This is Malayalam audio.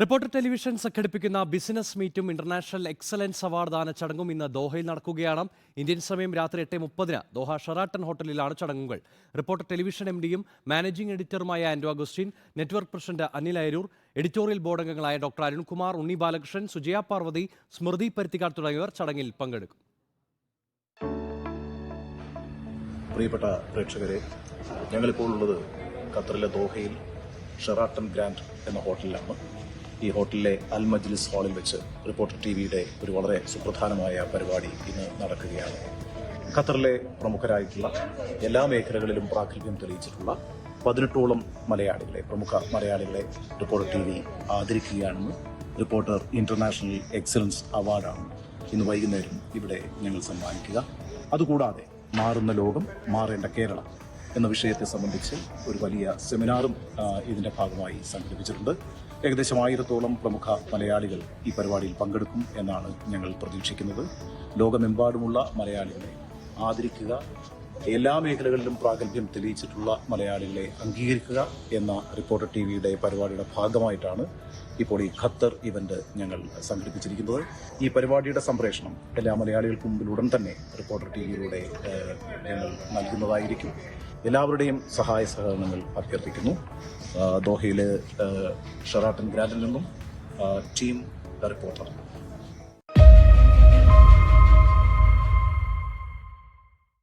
റിപ്പോർട്ടർ ടെലിവിഷൻ സംഘടിപ്പിക്കുന്ന ബിസിനസ് മീറ്റും ഇന്റർനാഷണൽ എക്സലൻസ് അവാർഡ് ദാന ചടങ്ങും ഇന്ന് ദോഹയിൽ നടക്കുകയാണ്. ഇന്ത്യൻ സമയം രാത്രി എട്ട് മുപ്പതിന് ദോഹ ഷെറാട്ടൺ ഹോട്ടലിലാണ് ചടങ്ങുകൾ. റിപ്പോർട്ടർ ടെലിവിഷൻ എം ഡിയും managing എഡിറ്ററുമായ Anto Augustine network president Anil Ayaroor editorial board അംഗങ്ങളായ ഡോക്ടർ അരുൺകുമാർ ഉണ്ണി ബാലകൃഷ്ണൻ സുജയ പാർവതി സ്മൃതി പരുത്തിക്കാട് തുടങ്ങിയവർ ചടങ്ങിൽ പങ്കെടുക്കും. പ്രിയപ്പെട്ട പ്രേക്ഷകരെ ഞങ്ങളിപ്പോൾ ഉള്ളത് ഖത്തറിലെ ദോഹയിൽ ഷെറാട്ടൺ ഗ്രാൻഡ് എന്ന ഹോട്ടലിലാണ്. ഈ ഹോട്ടലിലെ അൽ മജ്ലിസ് ഹാളിൽ വെച്ച് റിപ്പോർട്ടർ ടി വിയുടെ ഒരു വളരെ സുപ്രധാനമായ പരിപാടി ഇന്ന് നടക്കുകയാണ്. ഖത്തറിലെ പ്രമുഖരായിട്ടുള്ള എല്ലാ മേഖലകളിലും പ്രാഗൽഭ്യം തെളിയിച്ചിട്ടുള്ള പതിനെട്ടോളം മലയാളികളെ പ്രമുഖ മലയാളികളെ റിപ്പോർട്ടർ ടി വി ആദരിക്കുകയാണെന്ന് റിപ്പോർട്ടർ ഇന്റർനാഷണൽ എക്സലൻസ് അവാർഡാണ് ഇന്ന് വൈകുന്നേരം ഇവിടെ ഞങ്ങൾ സമ്മാനിക്കുക. അതുകൂടാതെ മാറുന്ന ലോകം മാറേണ്ട കേരളം. എന്ന വിഷയത്തെ സംബന്ധിച്ച് ഒരു വലിയ സെമിനാറും ഇതിന്റെ ഭാഗമായി സംഘടിപ്പിച്ചിട്ടുണ്ട്. ഏകദേശം ആയിരത്തോളം പ്രമുഖ മലയാളികൾ ഈ പരിപാടിയിൽ പങ്കെടുക്കും എന്നാണ് ഞങ്ങൾ പ്രതീക്ഷിക്കുന്നത്. ലോകമെമ്പാടുമുള്ള മലയാളികളെ ആദരിക്കുക എല്ലാ മേഖലകളിലും പ്രാഗൽഭ്യം തെളിയിച്ചിട്ടുള്ള മലയാളികളെ അംഗീകരിക്കുക എന്ന റിപ്പോർട്ടർ ടി വിയുടെ പരിപാടിയുടെ ഭാഗമായിട്ടാണ് ഇപ്പോൾ ഈ ഖത്തർ ഇവന്റ് ഞങ്ങൾ സംഘടിപ്പിച്ചിരിക്കുന്നത്. ഈ പരിപാടിയുടെ സംപ്രേഷണം എല്ലാ മലയാളികൾക്കും മുമ്പിൽ ഉടൻ തന്നെ റിപ്പോർട്ടർ ടി വിയിലൂടെ ഞങ്ങൾ നൽകുന്നതായിരിക്കും. എല്ലാവരുടെയും സഹായ സഹകരണങ്ങൾ അഭ്യർത്ഥിക്കുന്നു. ദോഹയിലെ ഷെറാട്ടൻ ഗ്രാൻഡിൽ നിന്നും ടീം റിപ്പോർട്ടർ.